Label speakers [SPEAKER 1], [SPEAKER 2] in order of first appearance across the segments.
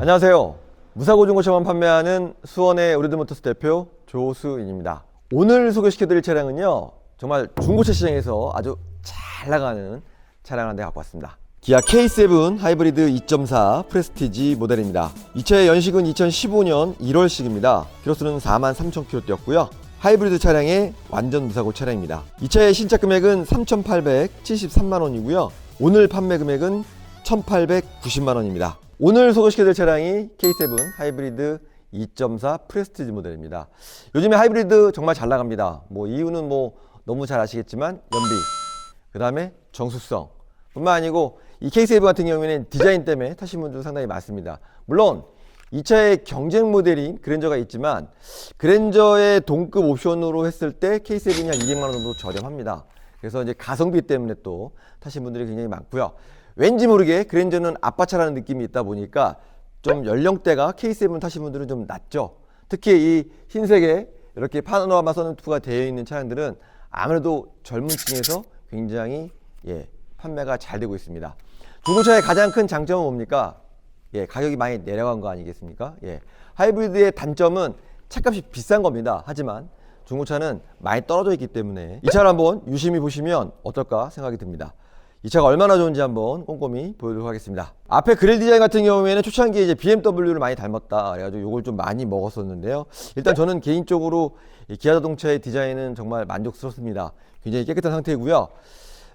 [SPEAKER 1] 안녕하세요. 무사고 중고차만 판매하는 수원의 우리드모터스 대표 조수인입니다. 오늘 소개시켜드릴 차량은요, 정말 중고차 시장에서 아주 잘 나가는 차량 한 대 갖고 왔습니다. 기아 K7 하이브리드 2.4 프레스티지 모델입니다. 이 차의 연식은 2015년 1월식입니다. 키로수는 4만 3천 킬로 뛰었고요. 하이브리드 차량의 완전 무사고 차량입니다. 이 차의 신차 금액은 3,873만 원이고요. 오늘 판매 금액은 1,890만 원입니다. 오늘 소개시켜드릴 차량이 K7 하이브리드 2.4 프레스티지 모델입니다. 요즘에 하이브리드 정말 잘 나갑니다. 뭐 이유는 뭐 너무 잘 아시겠지만 연비, 그 다음에 정수성 뿐만 아니고 이 K7 같은 경우에는 디자인 때문에 타신 분들도 상당히 많습니다. 물론 이 차의 경쟁 모델인 그랜저가 있지만 그랜저의 동급 옵션으로 했을 때 K7이 한 200만 원 정도 저렴합니다. 그래서 이제 가성비 때문에 또 타신 분들이 굉장히 많고요. 왠지 모르게 그랜저는 아빠 차라는 느낌이 있다 보니까 좀 연령대가 K7 타신 분들은 좀 낮죠. 특히 이 흰색에 이렇게 파노라마 선루프가 되어 있는 차량들은 아무래도 젊은 층에서 굉장히 예, 판매가 잘 되고 있습니다. 중고차의 가장 큰 장점은 뭡니까? 예, 가격이 많이 내려간 거 아니겠습니까? 예. 하이브리드의 단점은 차값이 비싼 겁니다. 하지만 중고차는 많이 떨어져 있기 때문에 이 차를 한번 유심히 보시면 어떨까 생각이 듭니다. 이 차가 얼마나 좋은지 한번 꼼꼼히 보여드리도록 하겠습니다. 앞에 그릴 디자인 같은 경우에는 초창기에 이제 BMW를 많이 닮았다. 그래가지고 이걸 좀 많이 먹었었는데요. 일단 저는 개인적으로 이 기아 자동차의 디자인은 정말 만족스럽습니다. 굉장히 깨끗한 상태이고요.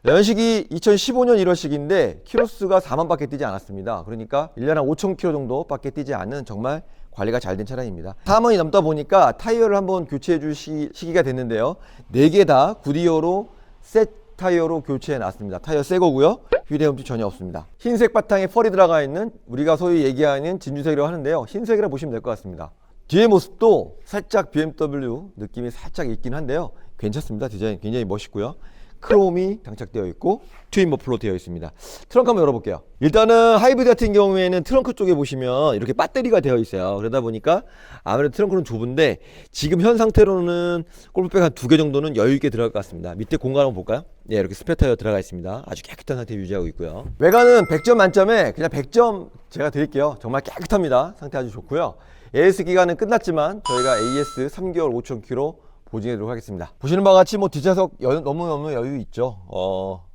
[SPEAKER 1] 연식이 2015년 1월식인데 키로수가 4만 밖에 뛰지 않았습니다. 그러니까 1년에 한 5천 킬로 정도 밖에 뛰지 않는 정말 관리가 잘 된 차량입니다. 4만이 넘다 보니까 타이어를 한번 교체해 줄 시, 시기가 됐는데요. 4개 다 구디어로 셋 타이어로 교체해 놨습니다. 타이어 새 거고요. 휴대음식 전혀 없습니다. 흰색 바탕에 펄이 들어가 있는 우리가 소위 얘기하는 진주색이라고 하는데요. 흰색이라 보시면 될 것 같습니다. 뒤에 모습도 살짝 BMW 느낌이 살짝 있긴 한데요. 괜찮습니다. 디자인 굉장히 멋있고요. 크롬이 장착되어 있고 트윈 머플로 되어 있습니다. 트렁크 한번 열어볼게요. 일단은 하이브리드 같은 경우에는 트렁크 쪽에 보시면 이렇게 배터리가 되어 있어요. 그러다 보니까 아무래도 트렁크는 좁은데 지금 현 상태로는 골프백 한 두 개 정도는 여유 있게 들어갈 것 같습니다. 밑에 공간 한번 볼까요? 네, 이렇게 스페 타이어 들어가 있습니다. 아주 깨끗한 상태 유지하고 있고요. 외관은 100점 만점에 그냥 100점 제가 드릴게요. 정말 깨끗합니다. 상태 아주 좋고요. AS 기간은 끝났지만 저희가 AS 3개월 5천 킬로 보증해드리도록 하겠습니다. 보시는 바와 같이 뭐 뒷좌석 여- 너무너무 여유 있죠. 어,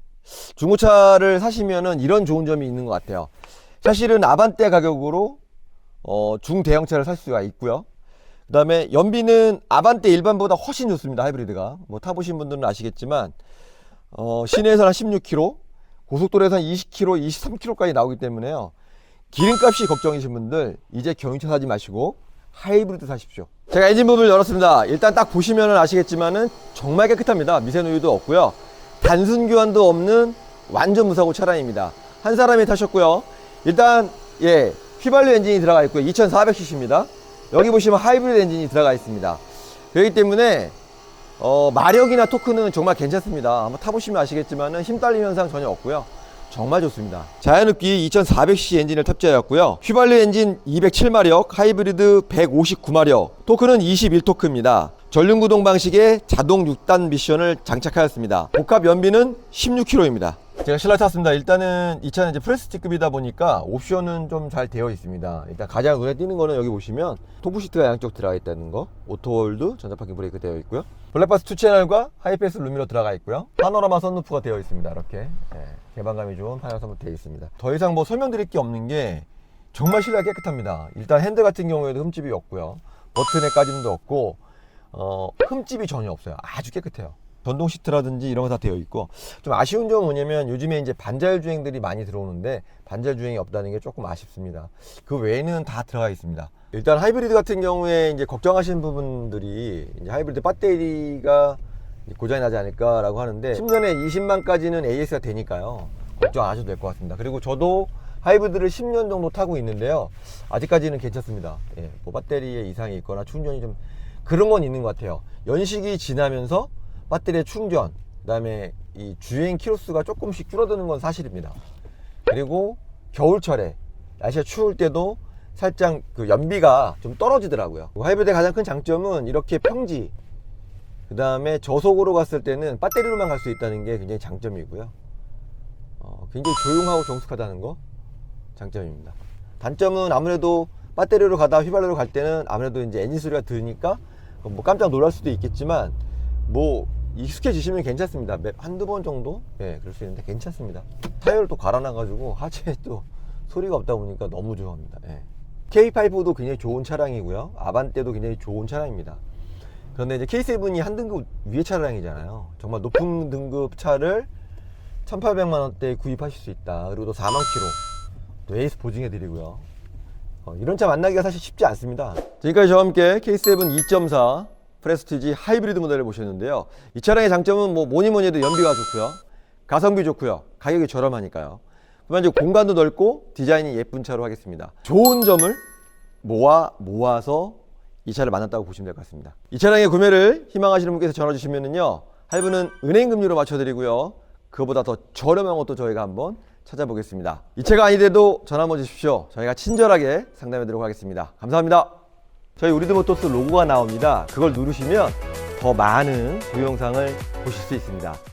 [SPEAKER 1] 중고차를 사시면은 이런 좋은 점이 있는 것 같아요. 사실은 아반떼 가격으로 어, 중대형차를 살 수가 있고요. 그 다음에 연비는 아반떼 일반보다 훨씬 좋습니다. 하이브리드가. 뭐 타보신 분들은 아시겠지만 어, 시내에서 한 16km, 고속도로에서 한 20km, 23km까지 나오기 때문에요. 기름값이 걱정이신 분들 이제 경유차 사지 마시고 하이브리드 사십시오. 제가 엔진 부분을 열었습니다. 일단 딱 보시면 아시겠지만은 정말 깨끗합니다. 미세 누유도 없고요. 단순 교환도 없는 완전 무사고 차량입니다. 한 사람이 타셨고요. 일단 예 휘발유 엔진이 들어가 있고요. 2,400cc입니다. 여기 보시면 하이브리드 엔진이 들어가 있습니다. 그렇기 때문에 어, 마력이나 토크는 정말 괜찮습니다. 한번 타보시면 아시겠지만은 힘 딸림 현상 전혀 없고요. 정말 좋습니다. 자연흡기 2400cc 엔진을 탑재하였고요. 휘발유 엔진 207마력, 하이브리드 159마력, 토크는 21토크입니다. 전륜구동 방식의 자동 6단 미션을 장착하였습니다. 복합 연비는 16km입니다. 제가 실내 탔습니다. 일단은 이 차는 이제 프레스티급이다 보니까 옵션은 좀 잘 되어 있습니다. 일단 가장 눈에 띄는 거는 여기 보시면 토프 시트가 양쪽 들어가 있다는 거, 오토홀드, 전자파킹 브레이크 되어 있고요. 블랙박스 2 채널과 하이패스 루미로 들어가 있고요. 파노라마 선루프가 되어 있습니다. 이렇게 예, 개방감이 좋은 파노라마 선루프 되어 있습니다. 더 이상 뭐 설명드릴 게 없는 게 정말 실내가 깨끗합니다. 일단 핸들 같은 경우에도 흠집이 없고요. 버튼에 까짐도 없고 어, 흠집이 전혀 없어요. 아주 깨끗해요. 전동 시트라든지 이런 거 다 되어 있고 좀 아쉬운 점은 뭐냐면 요즘에 이제 반자율 주행들이 많이 들어오는데 반자율 주행이 없다는 게 조금 아쉽습니다. 그 외에는 다 들어가 있습니다. 일단 하이브리드 같은 경우에 이제 걱정하시는 부분들이 이제 하이브리드 배터리가 고장이 나지 않을까라고 하는데 10년에 20만까지는 AS가 되니까요. 걱정 안 하셔도 될 것 같습니다. 그리고 저도 하이브리드를 10년 정도 타고 있는데요. 아직까지는 괜찮습니다. 예, 뭐 배터리에 이상이 있거나 충전이 좀 그런 건 있는 것 같아요. 연식이 지나면서 배터리의 충전, 그다음에 이 주행 키로수가 조금씩 줄어드는 건 사실입니다. 그리고 겨울철에 날씨가 추울 때도 살짝 그 연비가 좀 떨어지더라고요. 하이브리드의 가장 큰 장점은 이렇게 평지, 그 다음에 저속으로 갔을 때는 배터리로만 갈 수 있다는 게 굉장히 장점이고요. 어, 굉장히 조용하고 정숙하다는 거 장점입니다. 단점은 아무래도 배터리로 가다 휘발유로 갈 때는 아무래도 이제 엔진 소리가 들으니까 뭐 깜짝 놀랄 수도 있겠지만 뭐 익숙해지시면 괜찮습니다. 몇- 한두 번 정도 예 그럴 수 있는데 괜찮습니다. 타이어를 또 갈아놔가지고 하체에 또 소리가 없다 보니까 너무 좋아합니다. 예. K5도 굉장히 좋은 차량이고요. 아반떼도 굉장히 좋은 차량입니다. 그런데 이제 K7이 한 등급 위의 차량이잖아요. 정말 높은 등급 차를 1,800만 원대에 구입하실 수 있다. 그리고 또 4만 킬로 또 에이스 보증해 드리고요. 어, 이런 차 만나기가 사실 쉽지 않습니다. 지금까지 저와 함께 K7 2.4 프레스티지 하이브리드 모델을 보셨는데요. 이 차량의 장점은 뭐 뭐니 뭐니 해도 연비가 좋고요. 가성비 좋고요. 가격이 저렴하니까요. 그만 이제 공간도 넓고 디자인이 예쁜 차로 하겠습니다. 좋은 점을 모아 모아서 이 차를 만났다고 보시면 될 것 같습니다. 이 차량의 구매를 희망하시는 분께서 전화 주시면은요. 할부는 은행 금리로 맞춰 드리고요. 그거보다 더 저렴한 것도 저희가 한번 찾아보겠습니다. 이 차가 아니더라도 전화 한번 주십시오. 저희가 친절하게 상담해 드리도록 하겠습니다. 감사합니다. 저희 우리드모토스 로고가 나옵니다. 그걸 누르시면 더 많은 동영상을 보실 수 있습니다.